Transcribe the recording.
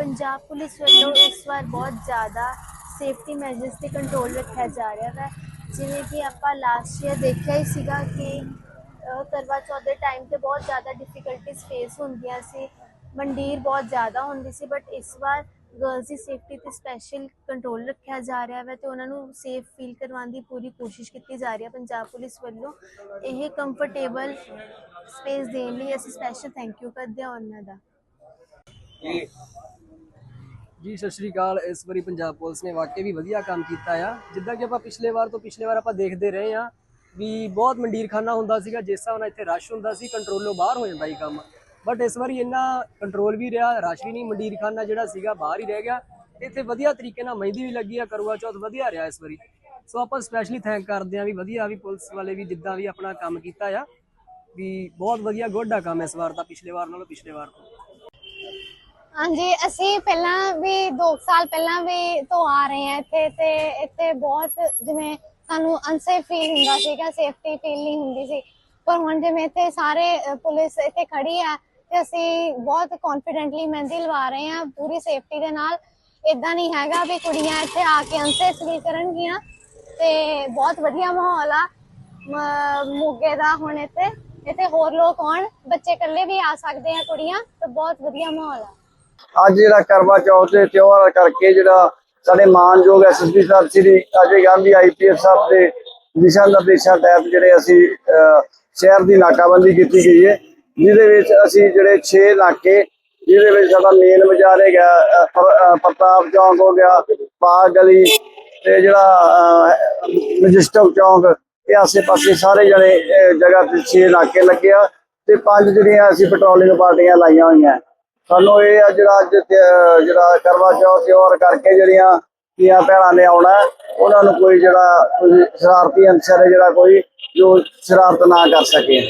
Punjab police ਵੱਲੋਂ ਇਸ ਵਾਰ ਬਹੁਤ ਜ਼ਿਆਦਾ ਸੇਫਟੀ ਮੈਜਰਸ ਤੇ ਕੰਟਰੋਲ ਰੱਖਿਆ ਜਾ ਰਿਹਾ ਹੈ ਜਿਵੇਂ ਕਿ ਆਪਾਂ ਲਾਸਟ ਈਅਰ ਦੇਖਿਆ ਹੀ ਸੀਗਾ ਕਿ ਕਰਵਾ ਚੌਥ ਦੇ ਟਾਈਮ ਤੇ ਬਹੁਤ ਜ਼ਿਆਦਾ ਡਿਫਿਕਲਟੀਜ਼ ਫੇਸ ਹੁੰਦੀਆਂ ਸੀ। ਮੰਡੀਰ ਬਹੁਤ ਜ਼ਿਆਦਾ ਹੁੰਦੀ ਸੀ ਬਟ ਇਸ ਵਾਰ ਗਰਲਸ ਦੀ ਸੇਫਟੀ ਤੇ ਸਪੈਸ਼ਲ ਕੰਟਰੋਲ ਰੱਖਿਆ ਜਾ ਰਿਹਾ ਹੈ ਤੇ ਉਹਨਾਂ ਨੂੰ ਸੇਫ ਫੀਲ ਕਰਵਾਉਣ ਦੀ ਪੂਰੀ ਕੋਸ਼ਿਸ਼ ਕੀਤੀ ਜਾ ਰਹੀ ਹੈ ਪੰਜਾਬ ਪੁਲਿਸ ਵੱਲੋਂ। ਇਹ ਕੰਫਰਟੇਬਲ ਸਪੇਸ ਦੇਣ ਲਈ ਅਸੀਂ ਸਪੈਸ਼ਲ ਥੈਂਕ ਯੂ ਕਰਦੇ ਹਾਂ ਉਹਨਾਂ ਦਾ। ਜੀ, ਸਤਿ ਸ਼੍ਰੀ ਅਕਾਲ। ਇਸ ਵਾਰੀ ਪੰਜਾਬ ਪੁਲਿਸ ਨੇ ਵਾਕਈ ਵੀ ਵਧੀਆ ਕੰਮ ਕੀਤਾ ਆ। ਜਿੱਦਾਂ ਕਿ ਆਪਾਂ ਪਿਛਲੇ ਵਾਰ ਤੋਂ ਪਿਛਲੇ ਵਾਰ ਆਪਾਂ ਦੇਖਦੇ ਰਹੇ ਆ ਵੀ ਬਹੁਤ ਮੰਡੀਰਖਾਨਾ ਹੁੰਦਾ ਸੀਗਾ, ਜਿਸ ਹਿਸਾਬ ਨਾਲ ਇੱਥੇ ਰਸ਼ ਹੁੰਦਾ ਸੀ, ਕੰਟਰੋਲੋਂ ਬਾਹਰ ਹੋ ਜਾਂਦਾ ਸੀ ਕੰਮ। ਬਟ ਇਸ ਵਾਰੀ ਇੰਨਾ ਕੰਟਰੋਲ ਵੀ ਰਿਹਾ, ਰਸ਼ ਵੀ ਨਹੀਂ, ਮੰਡੀਰਖਾਨਾ ਜਿਹੜਾ ਸੀਗਾ ਬਾਹਰ ਹੀ ਰਹਿ ਗਿਆ। ਇੱਥੇ ਵਧੀਆ ਤਰੀਕੇ ਨਾਲ ਮਹਿੰਦੀ ਵੀ ਲੱਗੀ ਆ ਕਰਵਾ ਚੌਥ ਵਧੀਆ ਰਿਹਾ ਇਸ ਵਾਰੀ। ਸੋ ਆਪਾਂ ਸਪੈਸ਼ਲੀ ਥੈਂਕ ਕਰਦੇ ਆ ਵੀ ਵਧੀਆ ਵੀ ਪੁਲਿਸ ਵਾਲੇ ਵੀ ਜਿੱਦਾਂ ਵੀ ਆਪਣਾ ਕੰਮ ਕੀਤਾ ਆ, ਵੀ ਬਹੁਤ ਵਧੀਆ ਗੋਡਾ ਕੰਮ ਇਸ ਵਾਰ ਦਾ ਪਿਛਲੇ ਵਾਰ ਨਾਲੋਂ ਪਿਛਲੇ ਵਾਰ ਤੋਂ। ਹਾਂਜੀ, ਅਸੀਂ ਪਹਿਲਾਂ ਵੀ 2 ਸਾਲ ਪਹਿਲਾਂ ਵੀ ਤੋਂ ਆ ਰਹੇ ਹਾਂ ਇੱਥੇ ਤੇ ਇੱਥੇ ਬਹੁਤ ਜਿਵੇਂ ਸਾਨੂੰ ਅਨਸੇਫ ਫੀਲ ਹੁੰਦਾ ਸੀਗਾ ਸੇਫਟੀ ਫੀਲ ਨਹੀਂ ਹੁੰਦੀ ਸੀ। ਪਰ ਹੁਣ ਜਿਵੇਂ ਇੱਥੇ ਸਾਰੇ ਪੁਲਿਸ ਇੱਥੇ ਖੜੀ ਆ ਤੇ ਅਸੀਂ ਬਹੁਤ ਕੌਨਫੀਡੈਂਟਲੀ ਮਹਿੰਦੀ ਲਵਾ ਰਹੇ ਹਾਂ ਪੂਰੀ ਸੇਫਟੀ ਦੇ ਨਾਲ। ਇਦਾਂ ਨਹੀਂ ਹੈਗਾ ਵੀ ਕੁੜੀਆਂ ਇੱਥੇ ਆ ਕੇ ਅਨਸੇਫ ਫੀਲ ਕਰਨਗੀਆਂ ਤੇ ਬਹੁਤ ਵਧੀਆ ਮਾਹੌਲ ਆ। ਮੋਗੇ ਦਾ ਹੁਣ ਇੱਥੇ ਇੱਥੇ ਹੋਰ ਲੋਕ ਆਉਣ, ਬੱਚੇ ਇਕੱਲੇ ਵੀ ਆ ਸਕਦੇ ਆ ਕੁੜੀਆਂ, ਤੇ ਬਹੁਤ ਵਧੀਆ ਮਾਹੌਲ ਆ। ਅੱਜ ਜਿਹੜਾ ਕਰਵਾ ਚੌਥ ਦੇ ਤਿਉਹਾਰ ਕਰਕੇ ਜਿਹੜਾ ਸਾਡੇ ਮਾਨਯੋਗ ਐਸਐਸਪੀ ਸਾਹਿਬ ਸ੍ਰੀ ਅਜੇ ਗਾਂਧੀ ਆਈਪੀਐਸ ਸਾਹਿਬ ਦੇ ਦਿਸ਼ਾ ਨਿਰਦੇਸ਼ਾਂ ਤਹਿਤ ਜਿਹੜੇ ਅਸੀਂ ਅਹ, ਸ਼ਹਿਰ ਦੀ ਨਾਕਾਬੰਦੀ ਕੀਤੀ ਗਈ ਹੈ ਜਿਹਦੇ ਵਿੱਚ ਅਸੀਂ ਜਿਹੜੇ 6 ਇਲਾਕੇ ਜਿਹਦੇ ਵਿੱਚ ਸਾਡਾ ਮੇਨ ਬਾਜ਼ਾਰ ਹੈਗਾ ਪ੍ਰਤਾਪ ਚੌਂਕ ਹੋ ਗਿਆ ਬਾਗ ਗਲੀ ਤੇ ਜਿਹੜਾ ਮਜਿਸਟਰ ਚੌਂਕ ਇਹ ਆਸੇ-ਪਾਸੇ ਸਾਰੇ ਜਿਹੜੇ ਜਗ੍ਹਾ ਤੇ 6 ਨਾਕੇ ਲੱਗਿਆ ਤੇ ਪੰਜ ਜਿਹੜੀਆਂ ਅਸੀਂ ਪੈਟਰੋਲਿੰਗ ਪਾਰਟੀਆਂ ਲਾਈਆਂ ਹੋਈਆਂ। ਸਾਨੂੰ ਇਹ ਆ ਜਿਹੜਾ ਅੱਜ ਤੇ, ਅਹ, ਜਿਹੜਾ ਕਰਵਾ ਚੌਥ ਤਿਉਹਾਰ ਕਰਕੇ ਜਿਹੜੀਆਂ ਧੀਆਂ ਭੈਣਾਂ ਨੇ ਆਉਣਾ ਉਹਨਾਂ ਨੂੰ ਕੋਈ ਜਿਹੜਾ ਕੋਈ ਸ਼ਰਾਰਤੀ ਅਨਸਰ ਹੈ ਜਿਹੜਾ ਕੋਈ ਜੋ ਸ਼ਰਾਰਤ ਨਾ ਕਰ ਸਕੇ।